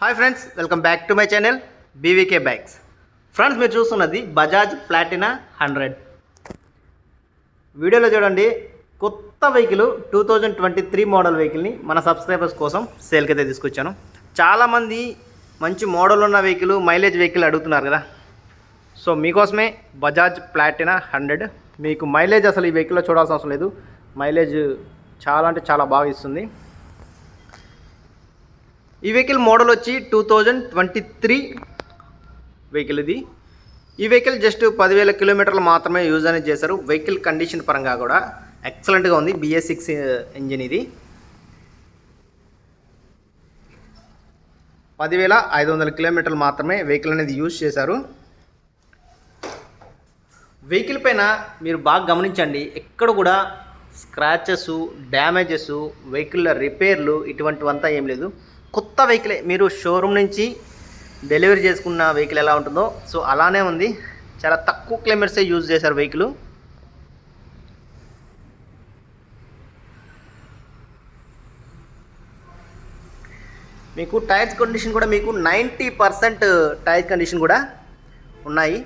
Hi friends welcome back to my channel BVK bikes friends మీరు చూస్తున్నది Bajaj Platina hundred వీడియోలో చూడండి కొత్త vehicle two thousand twenty three model వెహికల్ని మన సబ్స్క్రైబర్స్ కోసం సేల్కి అయితే తీసుకొచ్చాను. చాలామంది మంచి మోడల్ ఉన్న వెహికల్ మైలేజ్ వెహికల్ అడుగుతున్నారు కదా. సో మీకోసమే బజాజ్ ప్లాటినా హండ్రెడ్ మీకు మైలేజ్ అసలు ఈ వెహికల్లో చూడాల్సిన అవసరం లేదు. మైలేజ్ చాలా అంటే చాలా బాగా ఇస్తుంది. ఈ వెహికల్ మోడల్ వచ్చి two thousand twenty three vehicle ఇది. ఈ వెహికల్ జస్ట్ పదివేల కిలోమీటర్లు మాత్రమే యూజ్ అనేది చేశారు. వెహికల్ కండిషన్ పరంగా కూడా ఎక్సలెంట్గా ఉంది. బిఎస్ సిక్స్ ఇంజిన్ ఇది. పదివేల ఐదు వందల కిలోమీటర్లు మాత్రమే వెహికల్ అనేది యూజ్ చేశారు. వెహికల్ పైన మీరు బాగా గమనించండి. ఎక్కడ కూడా స్క్రాచెస్ డ్యామేజెస్ వెహికల్ రిపేర్లు ఇటువంటివంతా ఏం లేదు. కొత్త వెహికలే మీరు షోరూమ్ నుంచి డెలివరీ చేసుకున్న వెహికల్ ఎలా ఉంటుందో. సో అలానే ఉంది. చాలా తక్కువ క్లైమేట్సే యూజ్ చేశారు వెహికల్. మీకు టైర్స్ కండిషన్ కూడా మీకు నైంటీ పర్సెంట్ టైర్ కండిషన్ కూడా ఉన్నాయి.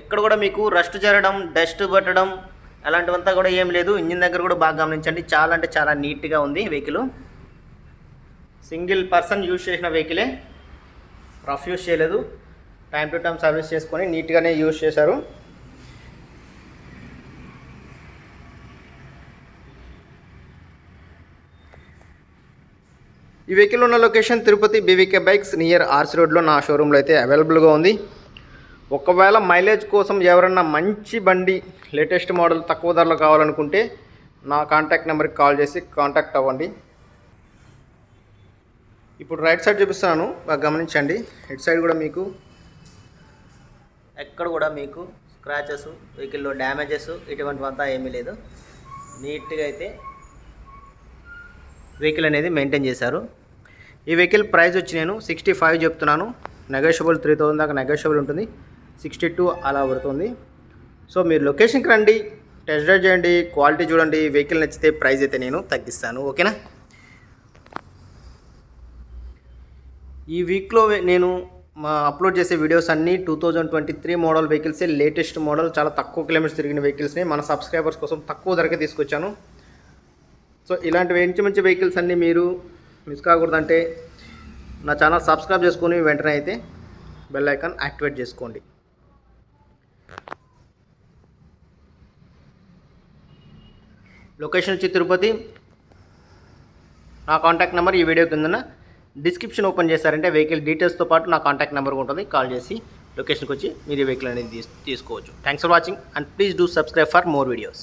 ఎక్కడ కూడా మీకు రస్ట్ జరగడం డస్ట్ పట్టడం అలాంటివంతా కూడా ఏం లేదు. ఇంజిన్ దగ్గర కూడా బాగా గమనించండి. చాలా అంటే చాలా నీట్గా ఉంది వెహికల్. సింగిల్ పర్సన్ యూజ్ చేసిన వెహికలే రఫ్ యూజ్ చేయలేదు. టైం టు టైం సర్వీస్ చేసుకొని నీట్గానే యూజ్ చేశారు. ఈ వెహికల్ ఉన్న location Tirupati BVK bikes near RC రోడ్లో నా షోరూంలో అయితే అవైలబుల్గా ఉంది. ఒకవేళ మైలేజ్ కోసం ఎవరన్నా మంచి బండి లేటెస్ట్ మోడల్ తక్కువ ధరలో కావాలనుకుంటే నా కాంటాక్ట్ నెంబర్కి కాల్ చేసి కాంటాక్ట్ అవ్వండి. ఇప్పుడు రైట్ సైడ్ చూపిస్తున్నాను. బాగా గమనించండి. హెడ్ సైడ్ కూడా మీకు ఎక్కడ కూడా మీకు స్క్రాచెస్ వెహికల్లో డ్యామేజెస్ ఇటువంటివంతా ఏమీ లేదు. నీట్గా అయితే వెహికల్ అనేది మెయింటైన్ చేశారు. ఈ వెహికల్ ప్రైస్ వచ్చి నేను సిక్స్టీ ఫైవ్ చెప్తున్నాను. నెగోషియబుల్ త్రీ థౌసండ్ దాకా నెగోషియబుల్ ఉంటుంది. సిక్స్టీ టూ అలా పడుతుంది. సో మీరు లొకేషన్కి రండి. టెస్ట్ డ్రైవ్ చేయండి. క్వాలిటీ చూడండి. వెహికల్ నచ్చితే ప్రైస్ అయితే నేను తగ్గిస్తాను. ఓకేనా ఈ వీక్లో నేను మా అప్లోడ్ చేసే వీడియోస్ అన్నీ two thousand twenty three model వెహికల్సే latest model చాలా తక్కువ కిలోమీటర్స్ తిరిగిన వెహికల్స్ని మన సబ్స్క్రైబర్స్ కోసం తక్కువ ధరకే తీసుకొచ్చాను. సో ఇలాంటి మంచి మంచి వెహికల్స్ అన్నీ మీరు మిస్ కాకూడదంటే నా ఛానల్ సబ్స్క్రైబ్ చేసుకొని వెంటనే అయితే బెల్ ఐకాన్ యాక్టివేట్ చేసుకోండి. లొకేషన్ వచ్చి తిరుపతి. నా కాంటాక్ట్ నెంబర్ ఈ వీడియో కిందన డిస్క్రిప్షన్ ఓపెన్ చేశారంటే వెహికల్ డీటెయిల్స్తో పాటు నా కాంటాక్ట్ నెంబర్ ఉంటుంది. కాల్ చేసి లొకేషన్కి వచ్చి మీరు ఈ వెహికల్ అనేది తీసుకోవచ్చు. Thanks for watching and please do subscribe for more videos